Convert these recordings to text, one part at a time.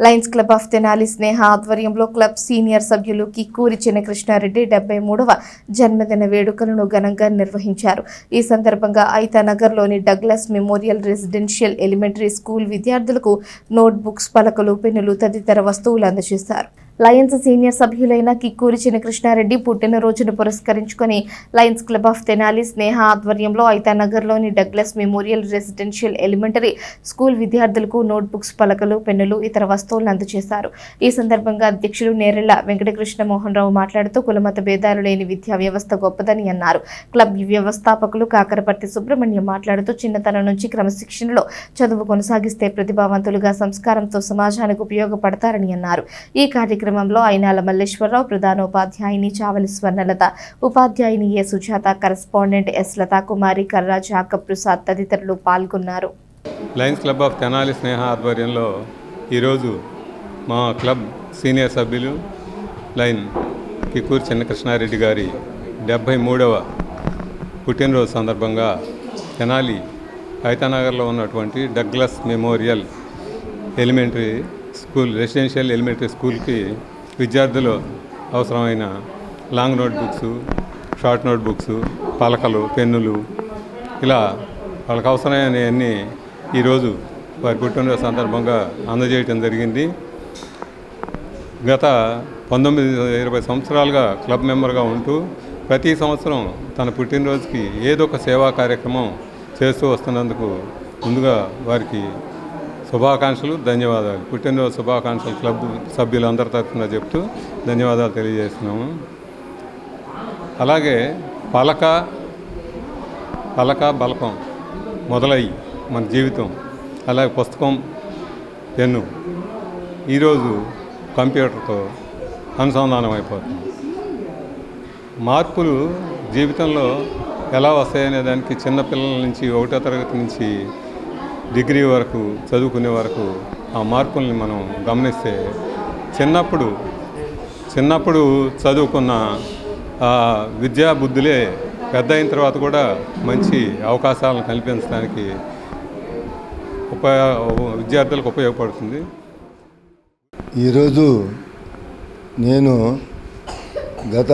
Lions club of Tenali Sneha ఆధ్వర్యంలో club senior సభ్యులు కిక్కూరి చిన్నకృష్ణారెడ్డి డెబ్బై మూడవ జన్మదిన వేడుకలను ఘనంగా నిర్వహించారు. ఈ సందర్భంగా ఐతానగర్లోని Douglas memorial residential elementary school విద్యార్థులకు నోట్బుక్స్ పలకలు పెన్నులు తదితర వస్తువులు అందజేశారు. లయన్స్ సీనియర్ సభ్యులైన కిక్కూరి చిన్నకృష్ణారెడ్డి పుట్టినరోజును పురస్కరించుకొని lions club of Tenali Sneha ఆధ్వర్యంలో ఐతానగర్లోని Douglas memorial residential elementary school విద్యార్థులకు నోట్ బుక్స్ పలకలు పెన్నులు ఇతర వస్తువులను అందజేశారు. ఈ సందర్భంగా అధ్యక్షులు నేరెళ్ళ వెంకటకృష్ణ మోహన్ రావు మాట్లాడుతూ కులమత భేదాలు లేని విద్యా వ్యవస్థ గొప్పదని అన్నారు. క్లబ్ వ్యవస్థాపకులు కాకరపర్తి సుబ్రహ్మణ్యం మాట్లాడుతూ చిన్నతనం నుంచి క్రమశిక్షణలో చదువు కొనసాగిస్తే ప్రతిభావంతులుగా సంస్కారంతో సమాజానికి ఉపయోగపడతారని అన్నారు. ఈ కార్యక్రమంలో అయినాల మల్లేశ్వరరావు ప్రధాన ఉపాధ్యాయుని చావలి స్వర్ణలత ఉపాధ్యాయుని A Sujatha correspondent S Latha Kumari Karra Jacob Prasad తదితరులు పాల్గొన్నారు. Lions club of Tenali Sneha ఆధ్వర్యంలో ఈరోజు మా క్లబ్ సీనియర్ సభ్యులు లైన్ కికూర్ చిన్నకృష్ణారెడ్డి గారి డెబ్భై మూడవ పుట్టినరోజు సందర్భంగా తెనాలి హైతానగర్లో ఉన్నటువంటి Douglas memorial elementary school residential elementary స్కూల్కి విద్యార్థులు అవసరమైన long note books short note books పలకలు పెన్నులు ఇలా వాళ్ళకి అవసరమైనవన్నీ ఈరోజు వారి పుట్టినరోజు సందర్భంగా అందజేయటం జరిగింది. గత పంతొమ్మిది ఇరవై సంవత్సరాలుగా క్లబ్ మెంబర్గా ఉంటూ ప్రతి సంవత్సరం తన పుట్టినరోజుకి ఏదో ఒక సేవా కార్యక్రమం చేస్తూ వస్తున్నందుకు ముందుగా వారికి శుభాకాంక్షలు ధన్యవాదాలు. పుట్టినరోజు శుభాకాంక్షలు క్లబ్ సభ్యులందరి తరఫున చెప్తూ ధన్యవాదాలు తెలియజేస్తున్నాము. అలాగే పలక పలక బలకం మొదలయ్యి మన జీవితం అలాగే పుస్తకం పెన్ను ఈరోజు కంప్యూటర్తో అనుసంధానం అయిపోతుంది. మార్పులు జీవితంలో ఎలా వస్తాయనే దానికి చిన్నపిల్లల నుంచి ఒకటో తరగతి నుంచి డిగ్రీ వరకు చదువుకునే వరకు ఆ మార్పుల్ని మనం గమనిస్తే చిన్నప్పుడు చిన్నప్పుడు చదువుకున్న ఆ విద్యా బుద్ధులే పెద్ద అయిన తర్వాత కూడా మంచి అవకాశాలను కల్పించడానికి ఉపయోగ విద్యార్థులకు ఉపయోగపడుతుంది. ఈరోజు నేను గత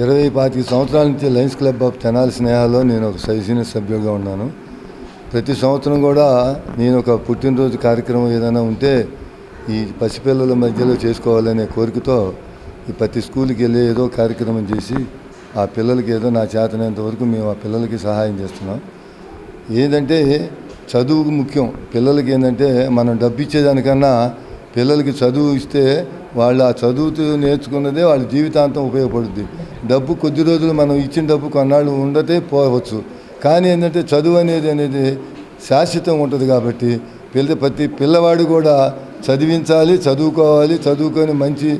ఇరవై పాతిక సంవత్సరాల నుంచి లయన్స్ క్లబ్ ఆఫ్ తెనాలి స్నేహాలో నేను ఒక సైసీనియర్ సభ్యులుగా ఉన్నాను. ప్రతి సంవత్సరం కూడా నేను ఒక పుట్టినరోజు కార్యక్రమం ఏదైనా ఉంటే ఈ పసిపిల్లల మధ్యలో చేసుకోవాలనే కోరికతో ఈ ప్రతి స్కూల్కి వెళ్ళి ఏదో కార్యక్రమం చేసి ఆ పిల్లలకి ఏదో నా చేతనంత వరకు మేము ఆ పిల్లలకి సహాయం చేస్తున్నాం. ఏంటంటే చదువుకు ముఖ్యం. పిల్లలకి ఏంటంటే మనం డబ్బు ఇచ్చేదానికన్నా పిల్లలకి చదువు ఇస్తే వాళ్ళు ఆ చదువుతూ నేర్చుకున్నదే వాళ్ళ జీవితాంతం ఉపయోగపడుద్ది. డబ్బు కొద్ది రోజులు మనం ఇచ్చిన డబ్బు కొన్నాళ్ళు ఉండతే పోవచ్చు. కానీ ఏంటంటే చదువు అనేది అనేది శాశ్వతం ఉంటుంది కాబట్టి పిల్ల ప్రతి పిల్లవాడు కూడా చదివించాలి చదువుకోవాలి చదువుకొని మంచి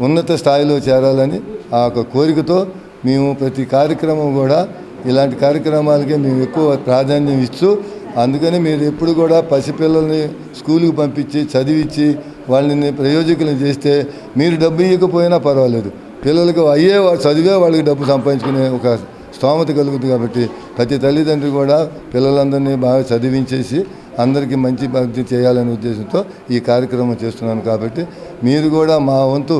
ఉన్నత స్థాయిలో చేరాలని ఆ యొక్క కోరికతో మేము ప్రతి కార్యక్రమం కూడా ఇలాంటి కార్యక్రమాలకే మేము ఎక్కువ ప్రాధాన్యం ఇస్తూ అందుకని మీరు ఎప్పుడు కూడా పసిపిల్లల్ని స్కూల్కి పంపించి చదివించి వాళ్ళని ప్రయోజకులను చేస్తే మీరు డబ్బు ఇవ్వకపోయినా పర్వాలేదు. పిల్లలకు అయ్యే చదివే వాళ్ళకి డబ్బు సంపాదించుకునే ఒక స్తోమత కలుగుతుంది కాబట్టి ప్రతి తల్లిదండ్రి కూడా పిల్లలందరినీ బాగా చదివించేసి అందరికీ మంచి పద్ధతి చేయాలనే ఉద్దేశంతో ఈ కార్యక్రమం చేస్తున్నాను కాబట్టి మీరు కూడా మా వంతు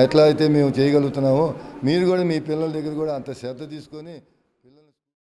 ఎట్లా అయితే మేము చేయగలుగుతున్నామో మీరు కూడా మీ పిల్లల దగ్గర కూడా అంత శ్రద్ధ తీసుకొని